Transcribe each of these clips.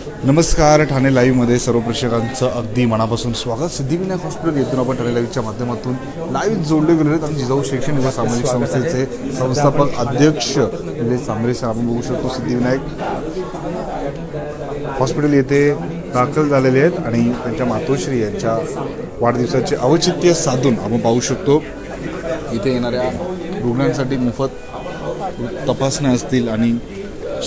नमस्कार ठाणे लाईव्हमध्ये सर्व प्रेक्षकांचं अगदी मनापासून स्वागत. सिद्धिविनायक हॉस्पिटल येथून आपण ठाणे लाईव्हच्या माध्यमातून लाईव्ह जोडले गेलेले आहेत. आणि जिजाऊ शैक्षणिक व सामाजिक संस्थेचे संस्थापक अध्यक्ष निलेश सांबरे सर आपण बघू शकतो सिद्धिविनायक. हॉस्पिटल येथे दाखल झालेले आहेत आणि त्यांच्या मातोश्री यांच्या वाढदिवसाचे औचित्य साधून आपण पाहू शकतो. इथे येणाऱ्या रुग्णांसाठी मोफत तपासण्या असतील आणि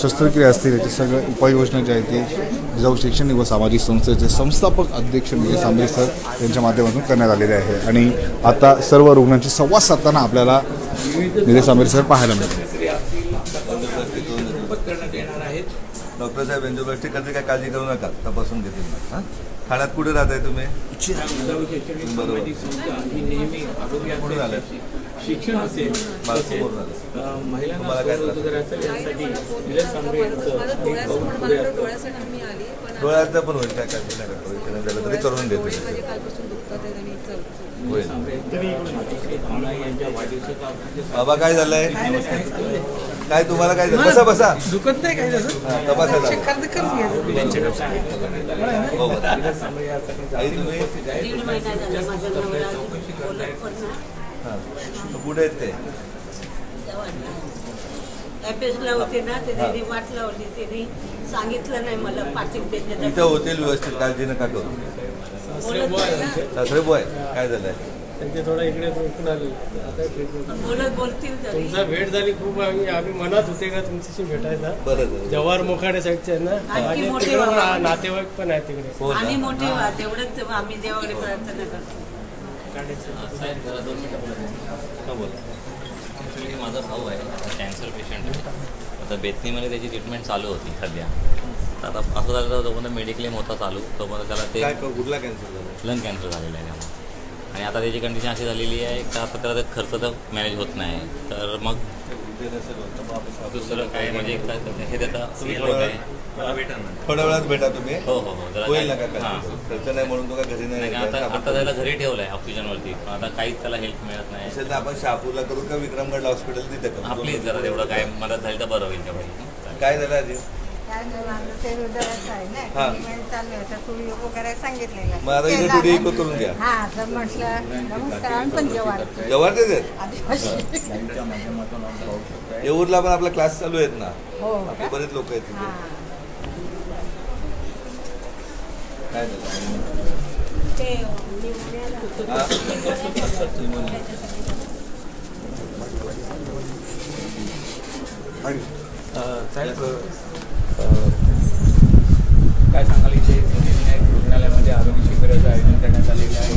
शस्त्रक्रिया असतील याची सगळं उपाययोजना ज्या आहेत ते जाऊ शैक्षणिक व सामाजिक संस्थेचे संस्थापक अध्यक्ष विजय आंबे सर यांच्या माध्यमातून करण्यात आलेले आहे. आणि आता सर्व रुग्णांशी संवाद साधताना आपल्याला विजय आंबे सर पाहायला मिळतील. डॉक्टर साहेब एन्जिओप्लास्टी करते काय काळजी करू नका. तपासून घेतील. हां? ठाण्यात कुठे राहत आहे. तुम्ही बरोबर. आले शिक्षण असेल डोळ्याचं पण होईल काय काळजी नका करू. इथे नाही झालं तरी करून देतो. होईल बाबा काय झालंय? काय तुम्हाला काय झालं? बसा बसा. दुखत नाही तर कुठे आहेत ते ऍपेसला होते ना ते त्यांनी वाट लावली त्यांनी सांगितलं नाही मला पाठीत देते इथं होतील व्यवस्थित काळजी नका करू. सासरे बॉय काय झालंय? त्यांचे थोडं इकडे दुखून आले. आता तरी. तुमचा भेट झाली खूप आम्ही आम्ही मनात होते का तुमच्याशी भेटायचा बरं झालं जवाहर मोखाडे साईडचे आहे ना? आणखी मोठे तिकडे. नातेवाईक पण आहेत तिकडे. हो ना? आणि मोठे व्हा तेवढंच आम्ही देवाकडे प्रार्थना करतो. हां, बोला. ॲक्च्युली माझा भाऊ आहे कॅन्सर पेशंट आहे. आता बेतनीमध्ये त्याची ट्रीटमेंट चालू होती सध्या. तर आता असं झालं तोपर्यंत मेडिक्लेम होता चालू. तोपर्यंत त्याला ते काय कुठला कॅन्सर झाला? लंग कॅन्सर झालेलं आहे त्यामुळे आणि आता त्याची कंडिशन अशी झालेली आहे का आता त्याला खर्च तर मॅनेज होत नाही. तर मग दुसरं काय म्हणजे काय- हे त्याचा थोड्या वेळात भेटा तुम्ही. हो हो हो. जरा होईल ना काय- का हां. खर्च नाही म्हणून तो काय घरी नाही. आता आपण आता त्याला घरी ठेवलं आहे ऑक्सिजनवरती पण आता काहीच त्याला हेल्प मिळत नाही. असेल तर आपण शहापूरला करू का विक्रमगड हॉस्पिटल तिथे करू? आपलीच जरा तेवढं काय मदत झाली तर बरं होईल तेवढी. काय झालं आधी? हा. ट्रीटमेंट चालू आहे तर तुम्ही वगैरे सांगितलेलं मग आता इथे थोडी इको करून घ्या हा आम्ही आहेत? आदिवासी. येऊरला पण आपला क्लास चालू आहेत ना. हो आपले? बरेच लोक आहेत हा. तिथे काय झालं? ते निमोनियाला हा? साहेब काय सांगाल इथे? सिद्धिविनायक रुग्णालयामध्ये आरोग्य शिबिराचं आयोजन करण्यात आलेलं आहे.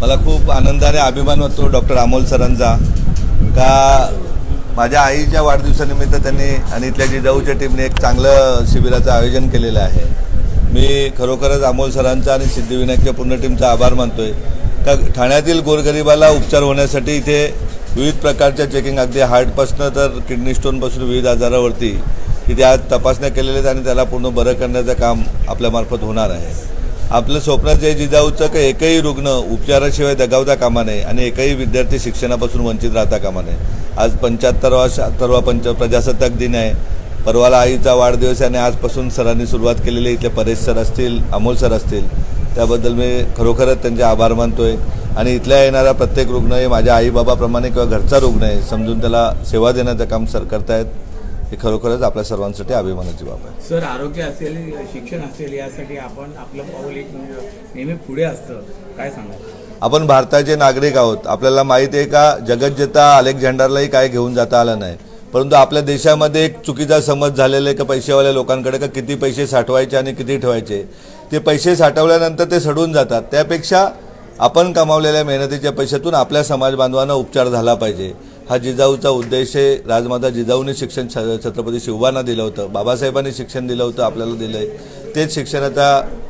मला खूप आनंदाने अभिमान वाटतो डॉक्टर अमोल सरांचा. का माझ्या आईच्या वाढदिवसानिमित्त त्यांनी आणि इथल्या जिजाऊच्या टीमने एक चांगलं शिबिराचं आयोजन केलेलं आहे. मी खरोखरच अमोल सरांचा आणि सिद्धिविनायकच्या पूर्ण टीमचा आभार मानतोय. का ठाण्यातील गोरगरिबाला उपचार होण्यासाठी इथे विविध प्रकारच्या चेकिंग अगदी हार्टपासनं तर किडनी स्टोनपासून विविध आजारावरती इथे आज तपासण्या केलेल्या आहेत आणि त्याला पूर्ण बरं करण्याचं काम आपल्यामार्फत होणार आहे. आपलं स्वप्न जे जिजाऊचं का एकही रुग्ण उपचाराशिवाय दगावता कामा नये आणि एकही विद्यार्थी शिक्षणापासून वंचित राहता कामा नये. आज पंच्याहत्तरवा शहात्तरवा पंच प्रजासत्ताक दिन आहे. परवाला आईचा वाढदिवस आहे आणि आजपासून सरांनी सुरुवात केलेली इथले परेश सर असतील अमोल सर असतील त्याबद्दल मी खरोखरच त्यांचे आभार मानतोय. आणि इथल्या येणारा प्रत्येक रुग्ण हे माझ्या आईबाबाप्रमाणे किंवा घरचा रुग्ण आहे समजून त्याला सेवा देण्याचं काम सर करतायत. हे खरोखरच आपल्या सर्वांसाठी अभिमानाची बाब आहे. सर आरोग्य असेल शिक्षण असेल यासाठी आपण आपलं पाऊल एक नेहमी पुढे असतं. काय सांगाल? आपण भारताचे नागरिक आहोत आपल्याला माहिती आहे का जगज्जेता अलेक्झांडरलाही काय घेऊन जाता आलं नाही. परंतु आपल्या देशामध्ये एक चुकीचा समज झालेला आहे का पैसेवाल्या लोकांकडे का किती पैसे साठवायचे आणि किती ठेवायचे? ते पैसे साठवल्यानंतर ते सडून जातात. त्यापेक्षा आपण कमावलेल्या मेहनतीच्या पैशातून आपल्या समाज बांधवांना उपचार झाला पाहिजे. हा जिजाऊचा उद्देश आहे. राजमाता जिजाऊने शिक्षण छ- छत्रपती शिवबांना दिलं होतं. बाबासाहेबांनी शिक्षण दिलं होतं आपल्याला दिलं आहे तेच शिक्षणाचा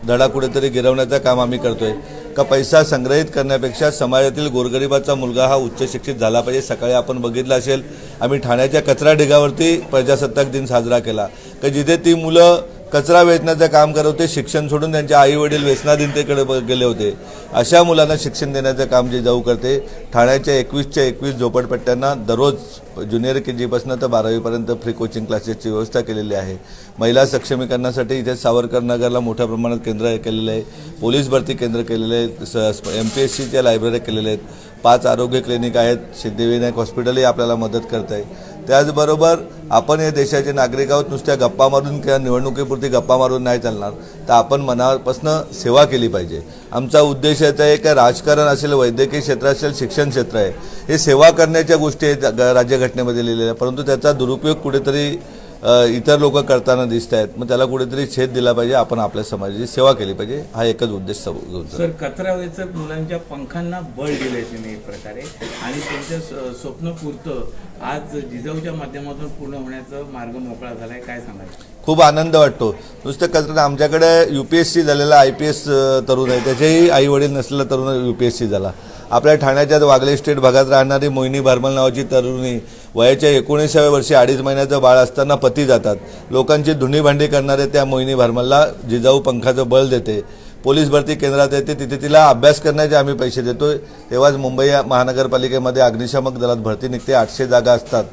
धडा कुठेतरी गिरवण्याचं काम आम्ही करतोय. का पैसा संग्रहित करण्यापेक्षा समाजातील गोरगरिबाचा मुलगा हा उच्च शिक्षित झाला पाहिजे. सकाळी आपण बघितलं असेल आम्ही ठाण्याच्या कचरा ढिगावरती प्रजासत्ताक दिन साजरा केला. का जिथे ती मुलं कचरा वेचण्याचं काम करत होते शिक्षण सोडून त्यांचे आई वडील व्यसनाधीनतेकडे गेले होते. अशा मुलांना शिक्षण देण्याचं काम जे जाऊ करते ठाण्याच्या एकवीसच्या एकवीस झोपडपट्ट्यांना दररोज ज्युनियर के जीपासनं तर बारावीपर्यंत फ्री कोचिंग क्लासेसची व्यवस्था केलेली आहे. महिला सक्षमीकरणासाठी इथे सावरकर नगरला मोठ्या प्रमाणात केंद्र केलेलं आहे. पोलीस भरती केंद्र केलेले आहेत एम पी एस सीच्या लायब्ररी केलेल्या आहेत. पाच आरोग्य क्लिनिक आहेत. सिद्धिविनायक हॉस्पिटलही आपल्याला मदत करत आहे. त्याचबरोबर आपण हे देशाचे नागरिक आहोत नुसत्या गप्पा मारून किंवा निवडणुकीपुरती गप्पा मारून नाही चालणार. तर आपण मनापासून सेवा केली पाहिजे. आमचा उद्देश याचा आहे का राजकारण असेल वैद्यकीय क्षेत्र असेल शिक्षण क्षेत्र आहे. हे सेवा करण्याच्या गोष्टी आहेत ग- राज्यघटनेमध्ये लिहिलेल्या. परंतु त्याचा दुरुपयोग कुठेतरी इतर लोक करताना दिसत आहेत मग त्याला कुठेतरी छेद दिला पाहिजे आपण आपल्या समाजाची सेवा केली पाहिजे हा एकच उद्देश. सर कचरा वेचक मुलांच्या पंखांना बळ दिले त्यांनी एक प्रकारे. आणि त्यांचं स- स्वप्न पुरतं. आज जिजाऊच्या माध्यमातून पूर्ण होण्याचा मार्ग मोकळा झालाय काय सांगायचं खूप आनंद वाटतो. नुसतं कचरा आमच्याकडे यू पी एस सी झालेला आय पी एस तरुण आहे. त्याचेही आई वडील नसलेला तरुण यू पी एस सी झाला. आपल्या ठाण्याच्या वागले स्टेट भागात राहणारी मोहिनी भारमल नावाची तरुणी. वयाच्या एकोणीसाव्या वर्षी अडीच महिन्याचं बाळ असताना पती जातात. लोकांची धुणी भांडी करणारे त्या मोहिनी भारमलला जिजाऊ पंखाचं बळ देते. पोलीस भरती केंद्रात येते तिथे तिला अभ्यास करण्याचे आम्ही पैसे देतो तेव्हाच मुंबई महानगरपालिकेमध्ये अग्निशामक दलात भरती निघते आठशे जागा असतात.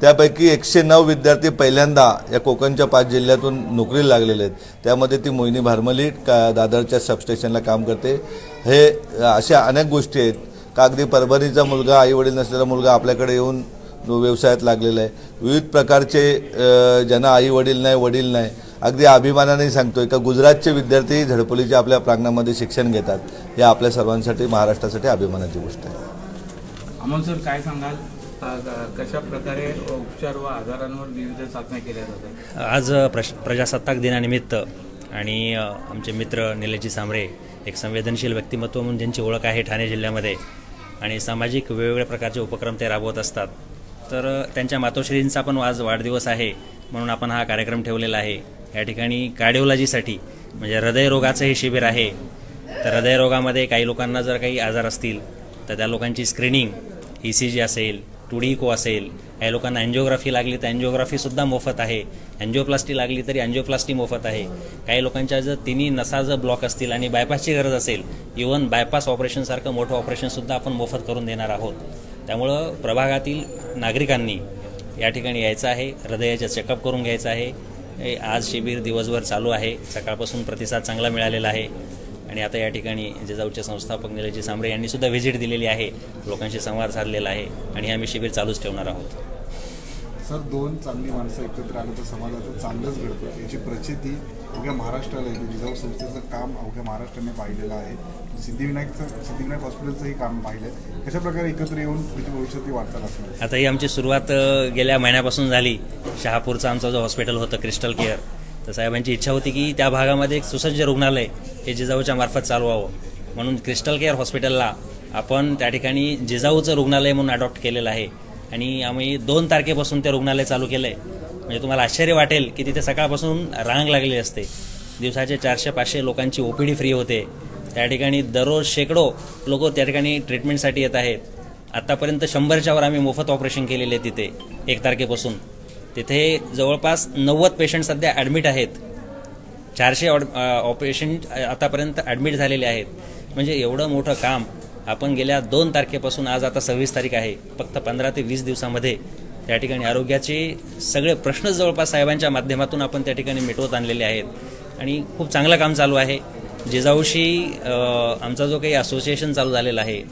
त्यापैकी एकशे नऊ विद्यार्थी पहिल्यांदा या कोकणच्या पाच जिल्ह्यातून नोकरीला लागलेले आहेत. त्यामध्ये ती मोहिनी भारमली का दादरच्या सबस्टेशनला काम करते. हे अशा अनेक गोष्टी आहेत. का अगदी परभणीचा मुलगा आईवडील नसलेला मुलगा आपल्याकडे येऊन व्यवसायात लागलेला आहे. विविध प्रकारचे ज्यांना आई वडील नाही वडील नाही अगदी अभिमानाने सांगतोय का गुजरातचे विद्यार्थी झडपोलीच्या आपल्या प्रांगणामध्ये शिक्षण घेतात. हे आपल्या सर्वांसाठी महाराष्ट्रासाठी अभिमानाची गोष्ट आहे. अमोल सर काय सांगाल? कशा प्रकारे उपचार व आजारांवर विविध चाचण्या केल्या जातात आज प्रश प्रजासत्ताक दिनानिमित्त आणि आमचे मित्र निलेशजी सांबरे एक संवेदनशील व्यक्तिमत्व म्हणून ज्यांची ओळख आहे ठाणे जिल्ह्यामध्ये आणि सामाजिक वेगवेगळ्या प्रकारचे उपक्रम ते राबवत असतात तर त्यांच्या मातोश्रींचा पण आज वाढदिवस आहे म्हणून आपण हा कार्यक्रम ठेवलेला आहे. या ठिकाणी कार्डिओलॉजीसाठी म्हणजे हृदयरोगाचं हे शिबिर आहे. तर हृदयरोगामध्ये काही लोकांना जर काही आजार असतील तर त्या लोकांची स्क्रीनिंग ई सी जी असेल टुडिको असेल काही लोकांना अँजिओग्राफी लागली तर अँजिओग्राफीसुद्धा मोफत आहे. अँजिओप्लास्टी लागली तरी अँजिओप्लास्टी मोफत आहे. काही लोकांच्या जर तिन्ही नसा जर ब्लॉक असतील आणि बायपासची गरज असेल इवन बायपास ऑपरेशनसारखं मोठं ऑपरेशनसुद्धा आपण मोफत करून देणार आहोत. त्यामुळं प्रभागातील नागरिकांनी या ठिकाणी यायचं आहे हृदयाचं चेकअप करून घ्यायचं आहे. आज शिबिर दिवसभर चालू आहे. सकाळपासून प्रतिसाद चांगला मिळालेला आहे. आणि आता या ठिकाणी जिजाऊचे संस्थापक निलेशजी सांबरे यांनी सुद्धा व्हिजिट दिलेली आहे. लोकांशी संवाद साधलेला आहे आणि हे आम्ही शिबिर चालूच ठेवणार आहोत. सर दोन चांगली माणसं एकत्र आलं तर समाजाचं चांगलंच घडतं. याची प्रचिती अवघ्या महाराष्ट्राला येते. जिजाऊ संस्थेचं काम अवघ्या महाराष्ट्राने पाहिलेलं आहे. सिद्धिविनायकचं सिद्धिविनायक हॉस्पिटलचंही काम पाहिलं कशा प्रकारे एकत्र येऊन त्याची भविष्यातली वाटचाल असणार आता ही आमची सुरुवात गेल्या महिन्यापासून झाली. शहापूरचं आमचं जो हॉस्पिटल होतं क्रिस्टल केअर तर साहेबांची इच्छा होती की त्या भागामध्ये एक सुसज्ज रुग्णालय हे जिजाऊच्या मार्फत चालवावं. म्हणून क्रिस्टल केअर हॉस्पिटलला आपण त्या ठिकाणी जिजाऊचं रुग्णालय म्हणून अडॉप्ट केलेलं आहे. आणि आम्ही दोन तारखेपासून ते रुग्णालय चालू केलं आहे म्हणजे तुम्हाला आश्चर्य वाटेल की तिथे सकाळपासून रांग लागलेली असते. दिवसाचे चारशे पाचशे लोकांची ओ पी डी फ्री होते. त्या ठिकाणी दररोज शेकडो लोक त्या ठिकाणी ट्रीटमेंटसाठी येत आहेत. आत्तापर्यंत शंभरच्यावर आम्ही मोफत ऑपरेशन केलेले आहे तिथे एक तारखेपासून. तिथे जवळपास नव्वद पेशंट सध्या ॲडमिट आहेत. चारशे ऑड ऑपरेशन आतापर्यंत ॲडमिट झालेले आहेत. म्हणजे एवढं मोठं काम आपण गेल्या दोन तारखेपासून आज आता सव्वीस तारीख आहे. फक्त पंधरा ते वीस दिवसामध्ये त्या ठिकाणी आरोग्याचे सगळे प्रश्न जवळपास साहेबांच्या माध्यमातून आपण त्या ठिकाणी मिटवत आणलेले आहेत. आणि खूप चांगलं काम चालू आहे. जिजाऊशी आमचा जो काही असोसिएशन चालू झालेला आहे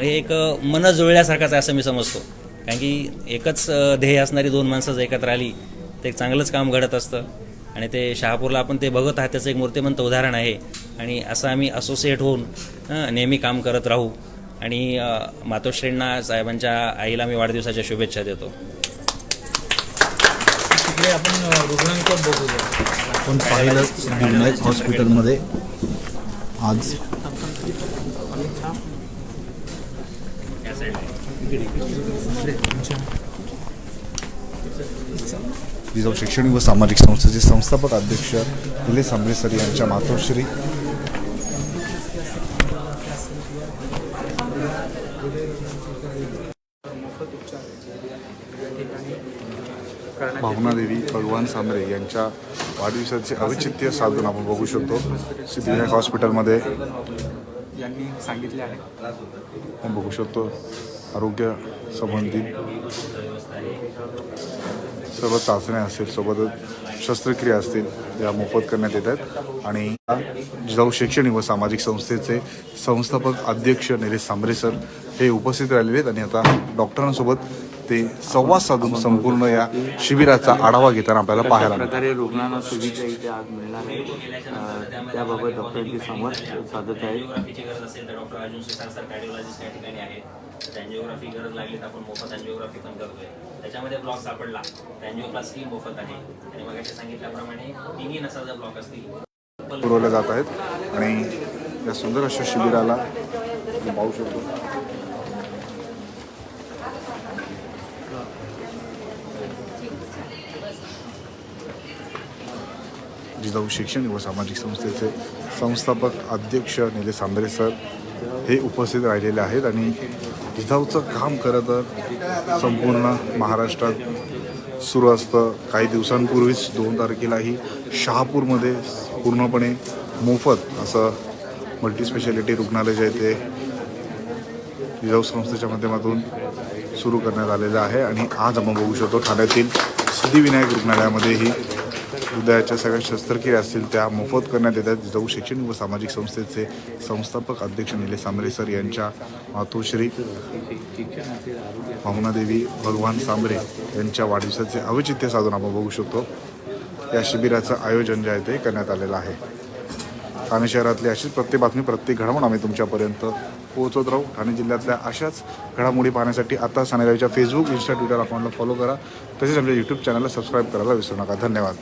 हे एक मन जुळल्यासारखंच आहे असं मी समजतो. कारण की एकच ध्येय असणारी दोन माणसं जर एकत्र आली तर एक चांगलंच काम घडत असतं आणि ते शहापूरला आपण ते बघत आहात त्याचं एक मूर्तिमंत उदाहरण आहे आणि असं आम्ही असोसिएट होऊन नेहमी काम करत राहू आणि मातोश्रींना साहेबांच्या आईला मी वाढदिवसाच्या शुभेच्छा देतो तिकडे आपण बघूया आपण पाहिलं सिद्धिविनायक हॉस्पिटलमध्ये आज जिजाऊ शैक्षणिक व सामाजिक संस्थेचे संस्थापक अध्यक्ष निलेश सांबरे सर यांच्या मातोश्री भावनादेवी भगवान सांबरे यांच्या वाढदिवसाचे औचित्य साधून आपण बघू शकतो. सिद्धिविनायक हॉस्पिटलमध्ये यांनी सांगितले आहे. आपण बघू शकतो. आरोग्य संबंधित सर्व चाचण्या असतील सोबतच शस्त्रक्रिया असतील या मोफत करण्यात येत आहेत. आणि जिजाऊ शैक्षणिक व सामाजिक संस्थेचे संस्थापक अध्यक्ष निलेश सांबरे सर हे उपस्थित राहिलेले आहेत. आणि आता डॉक्टरांसोबत ते संवाद साधून संपूर्ण या शिबिराचा आढावा घेताना आपल्याला पाहायला प्रकारे रुग्णांना सुविधा इथे आज मिळणार आहे त्याबाबत संवाद साधत आहे. गरज असेल तर doctor Arjun Shrisar sir cardiologist या ठिकाणी आहेत. अँजिओग्राफी गरज लागली तर आपण मोफत अँजिओग्राफी पण करतोय. त्याच्यामध्ये ब्लॉक सापडला. अँजिओप्लास्टी मोफत आहे. आणि मग सांगितल्याप्रमाणे तिन्ही नसाचा ब्लॉक असतील. पुरवल्या जात आहेत. आणि या सुंदर अशा शिबिराला पाहू शकतो. जिजाऊ शैक्षणिक व सामाजिक संस्थेचे संस्थापक अध्यक्ष निलेश आंबरे सर हे उपस्थित राहिलेले आहेत आणि जिजाऊचं काम खरं तर संपूर्ण महाराष्ट्रात सुरू असतं. काही दिवसांपूर्वीच दोन तारखेलाही शहापूरमध्ये पूर्णपणे मोफत असं मल्टीस्पेशालिटी रुग्णालय जे आहे ते जिजाऊ संस्थेच्या माध्यमातून सुरू करण्यात आलेलं आहे. आणि आज आपण बघू शकतो ठाण्यातील सिद्धिविनायक रुग्णालयामध्येही हृदयाच्या सगळ्या शस्त्रक्रिया असतील त्या मोफत करण्यात येतात. जाऊ शैक्षणिक व सामाजिक संस्थेचे संस्थापक अध्यक्ष निले सांबरे सर यांच्या मातोश्री भावनादेवी भगवान सांबरे यांच्या वाढदिवसाचे औचित्य साधून आपण बघू शकतो. या शिबिराचं आयोजन जे आहे ते करण्यात आलेलं आहे. ठाणे शहरातली अशीच प्रत्येक बातमी प्रत्येक घडामोड आम्ही तुमच्यापर्यंत पोहोचत राहू. ठाणे जिल्ह्यातल्या अशाच घडामोडी पाहण्यासाठी आता सानेगावच्या फेसबुक इंस्टा ट्विटर अकाउंटला फॉलो करा. तसेच आमच्या यूट्यूब चॅनलला सबस्क्राईब करायला विसरू नका. धन्यवाद.